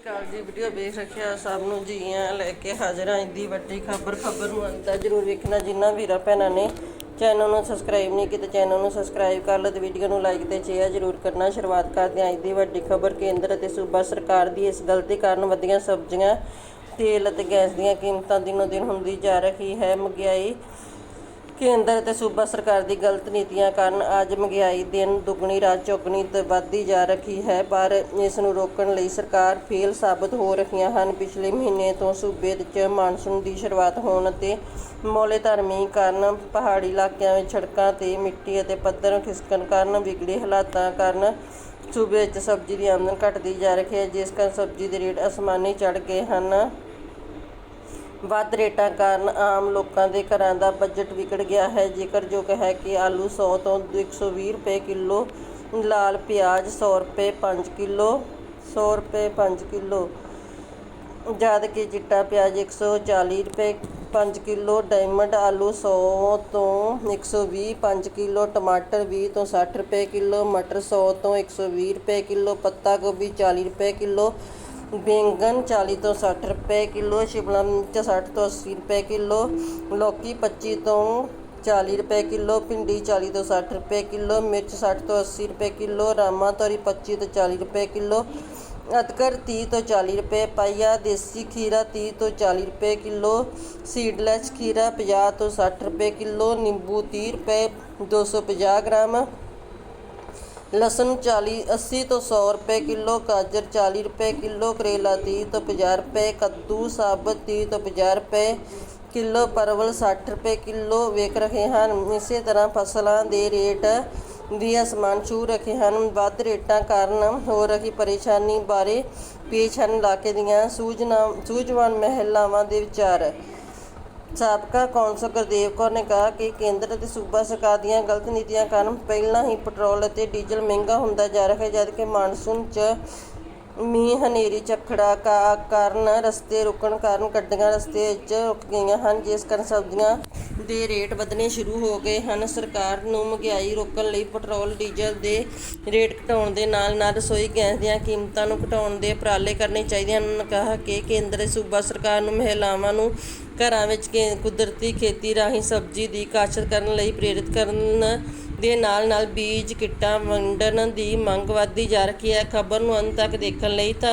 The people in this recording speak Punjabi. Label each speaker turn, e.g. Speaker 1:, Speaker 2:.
Speaker 1: ਕਾਲ ਦੀ ਵੀਡੀਓ ਵੇਖ ਰੱਖਿਆ, ਸਭ ਨੂੰ ਜੀਆਂ ਲੈ ਕੇ ਹਾਜ਼ਰ ਆਂ ਦੀ ਵੱਡੀ ਖਬਰ ਖਬਰ ਨੂੰ ਅੰਤ ਜਰੂਰ ਵੇਖਣਾ। ਜਿਨ੍ਹਾਂ ਵੀਰਾਂ ਭੈਣਾਂ ਨੇ ਚੈਨਲ ਨੂੰ ਸਬਸਕ੍ਰਾਈਬ ਨਹੀਂ ਕੀਤਾ ਚੈਨਲ ਨੂੰ ਸਬਸਕ੍ਰਾਈਬ ਕਰ ਲਓ ਤੇ ਵੀਡੀਓ ਨੂੰ ਲਾਈਕ ਤੇ ਸ਼ੇਅਰ ਜਰੂਰ ਕਰਨਾ। ਸ਼ੁਰੂਆਤ ਕਰਦੇ ਆਂ ਅੱਜ ਦੀ ਵੱਡੀ ਖਬਰ, ਕੇਂਦਰ ਅਤੇ ਸੂਬਾ ਸਰਕਾਰ ਦੀ ਇਸ ਗਲਤੀ ਕਾਰਨ ਵਧੀਆਂ ਸਬਜ਼ੀਆਂ, ਤੇਲ ਅਤੇ ਗੈਸ ਦੀਆਂ ਕੀਮਤਾਂ ਦਿਨੋ ਦਿਨ ਹੁੰਦੀ ਜਾ ਰਹੀ ਹੈ। ਮਹਿੰਗਾਈ ਕੇਂਦਰ ਅਤੇ ਸੂਬਾ ਸਰਕਾਰ ਦੀ ਗਲਤ ਨੀਤੀਆਂ ਕਾਰਨ ਅੱਜ ਮਹਿੰਗਾਈ ਦਿਨ ਦੁੱਗਣੀ, ਰਾਤ ਚੌਗਣੀ ਤੇ ਵੱਧਦੀ ਜਾ ਰਹੀ ਹੈ, ਪਰ ਇਸ ਨੂੰ ਰੋਕਣ ਲਈ ਸਰਕਾਰ ਫੇਲ ਸਾਬਤ ਹੋ ਰਹੀਆਂ ਹਨ। ਪਿਛਲੇ ਮਹੀਨੇ ਤੋਂ ਸੂਬੇ ਵਿੱਚ ਮਾਨਸੂਨ ਦੀ ਸ਼ੁਰੂਆਤ ਹੋਣ ਅਤੇ ਮੌਲੇ ਧਰਮੀ ਕਾਰਨ ਪਹਾੜੀ ਇਲਾਕਿਆਂ ਵਿੱਚ ਸੜਕਾਂ ਤੇ ਮਿੱਟੀ ਅਤੇ ਪੱਥਰ ਖਿਸਕਣ ਕਾਰਨ ਵਿਗੜੇ ਹਾਲਾਤਾਂ ਕਾਰਨ ਸੂਬੇ ਵਿੱਚ ਸਬਜ਼ੀ ਦੀ ਆਮਦਨ ਘਟਦੀ ਜਾ ਰਹੀ ਹੈ, ਜਿਸ ਕਾਰਨ ਸਬਜ਼ੀ ਦੇ ਰੇਟ ਅਸਮਾਨੀ ਚੜ੍ਹ ਗਏ ਹਨ। ਵੱਧ ਰੇਟਾਂ ਕਾਰਨ ਆਮ ਲੋਕਾਂ ਦੇ ਘਰਾਂ ਦਾ ਬਜਟ ਵਿਗੜ ਗਿਆ ਹੈ। ਜ਼ਿਕਰਯੋਗ ਹੈ ਕਿ ਆਲੂ ਸੌ ਤੋਂ 120 ਰੁਪਏ ਕਿਲੋ, ਲਾਲ ਪਿਆਜ਼ ਸੌ ਰੁਪਏ ਪੰਜ ਕਿਲੋ, ਸੌ ਰੁਪਏ ਪੰਜ ਕਿਲੋ, ਜਦ ਕਿ ਚਿੱਟਾ ਪਿਆਜ਼ 140 ਰੁਪਏ 5 ਕਿਲੋ, ਡਾਇਮੰਡ ਆਲੂ 100 ਤੋਂ 120 5 ਕਿਲੋ, ਟਮਾਟਰ 20 ਤੋਂ 60 ਰੁਪਏ ਕਿਲੋ, ਮਟਰ 100 ਤੋਂ 120 ਰੁਪਏ ਕਿਲੋ, ਪੱਤਾ ਗੋਭੀ 40 ਰੁਪਏ ਕਿਲੋ ਬੈਂਗਣ 40 ਤੋਂ 60 ਰੁਪਏ ਕਿਲੋ, ਸ਼ਿਮਲਾ ਮਿਰਚ 60 ਤੋਂ 80 ਰੁਪਏ ਕਿਲੋ, ਲੌਕੀ 25 ਤੋਂ 40 ਰੁਪਏ ਕਿਲੋ, ਭਿੰਡੀ 40 ਤੋਂ 60 ਰੁਪਏ ਕਿਲੋ, ਮਿਰਚ 60 ਤੋਂ 80 ਰੁਪਏ ਕਿਲੋ, ਰਾਮਾ ਤੋਰੀ 25 ਤੋਂ 40 ਰੁਪਏ ਕਿਲੋ ਅਦਕਰ 30 ਤੋਂ 40 ਰੁਪਏ, ਪਾਈਆ ਦੇਸੀ ਖੀਰਾ 30 ਤੋਂ 40 ਰੁਪਏ ਕਿਲੋ, ਸੀਡਲੈਸ ਖੀਰਾ 50 ਤੋਂ 60 ਰੁਪਏ ਕਿਲੋ, ਨਿੰਬੂ 30 ਰੁਪਏ 250 ਗ੍ਰਾਮ ਲਸਣ 40 80 ਤੋਂ 100 ਰੁਪਏ ਕਿਲੋ, ਗਾਜਰ 40 ਰੁਪਏ ਕਿਲੋ, ਕਰੇਲਾ 30 ਤੋਂ 50 ਰੁਪਏ, ਕੱਦੂ, ਸਾਬਤ 30 ਤੋਂ 50 ਰੁਪਏ ਕਿਲੋ, ਪਰਵਲ 60 ਰੁਪਏ ਕਿਲੋ ਵੇਖ ਰਹੇ ਹਨ। ਇਸੇ ਤਰ੍ਹਾਂ ਫਸਲਾਂ ਦੇ ਰੇਟ ਵੀ ਅਸਮਾਨ ਛੂ ਰੱਖੇ ਹਨ। ਵੱਧ ਰੇਟਾਂ ਕਾਰਨ ਹੋ ਰਹੀ ਪਰੇਸ਼ਾਨੀ ਬਾਰੇ ਪੇਸ਼ ਹਨ ਇਲਾਕੇ ਦੀਆਂ ਸੂਝਨਾ, ਸੂਝਵਾਨ ਮਹਿਲਾਵਾਂ ਦੇ ਵਿਚਾਰ। ਸਾਬਕਾ ਕੌਂਸਲ ਗੁਰਦੇਵ ਕੌਰ ਨੇ ਕਿਹਾ ਕਿ ਕੇਂਦਰ ਅਤੇ ਸੂਬਾ ਸਰਕਾਰ ਦੀਆਂ ਗਲਤ ਨੀਤੀਆਂ ਕਾਰਨ ਪਹਿਲਾਂ ਹੀ ਪੈਟਰੋਲ ਅਤੇ ਡੀਜ਼ਲ ਮਹਿੰਗਾ ਹੁੰਦਾ ਜਾ ਰਿਹਾ ਹੈ, ਜਦਕਿ ਮਾਨਸੂਨ 'ਚ ਮੀਂਹ, ਹਨੇਰੀ ਝੱਖੜਾ ਕਾ ਕਾਰਨ ਰਸਤੇ ਰੁਕਣ ਕਾਰਨ ਗੱਡੀਆਂ ਰਸਤੇ ਵਿੱਚ ਰੁਕ ਗਈਆਂ ਹਨ, ਜਿਸ ਕਾਰਨ ਸਬਜ਼ੀਆਂ ਦੇ ਰੇਟ ਵਧਣੇ ਸ਼ੁਰੂ ਹੋ ਗਏ ਹਨ। ਸਰਕਾਰ ਨੂੰ ਮਹਿੰਗਾਈ ਰੋਕਣ ਲਈ ਪੈਟਰੋਲ, ਡੀਜ਼ਲ ਦੇ ਰੇਟ ਘਟਾਉਣ ਦੇ ਨਾਲ ਨਾਲ ਰਸੋਈ ਗੈਸ ਦੀਆਂ ਕੀਮਤਾਂ ਨੂੰ ਘਟਾਉਣ ਦੇ ਉਪਰਾਲੇ ਕਰਨੇ ਚਾਹੀਦੇ ਹਨ। ਉਹਨਾਂ ਕਿਹਾ ਕਿ ਕੇਂਦਰ ਸੂਬਾ ਸਰਕਾਰ ਨੂੰ ਮਹਿਲਾਵਾਂ ਨੂੰ ਘਰਾਂ ਵਿੱਚ ਕੇ- ਕੁਦਰਤੀ ਖੇਤੀ ਰਾਹੀਂ ਸਬਜ਼ੀ ਦੀ ਕਾਸ਼ਤ ਕਰਨ ਲਈ ਪ੍ਰੇਰਿਤ ਕਰਨ ਦੇ ਨਾਲ ਨਾਲ ਬੀਜ, ਕਿੱਟਾਂ, ਵੰਡਣ ਦੀ ਮੰਗ ਵਧਦੀ ਜਾ ਰਹੀ ਹੈ। ਖਬਰ ਨੂੰ ਅੰਤ ਤੱਕ ਦੇਖਣ ਲਈ ਧੰਨ-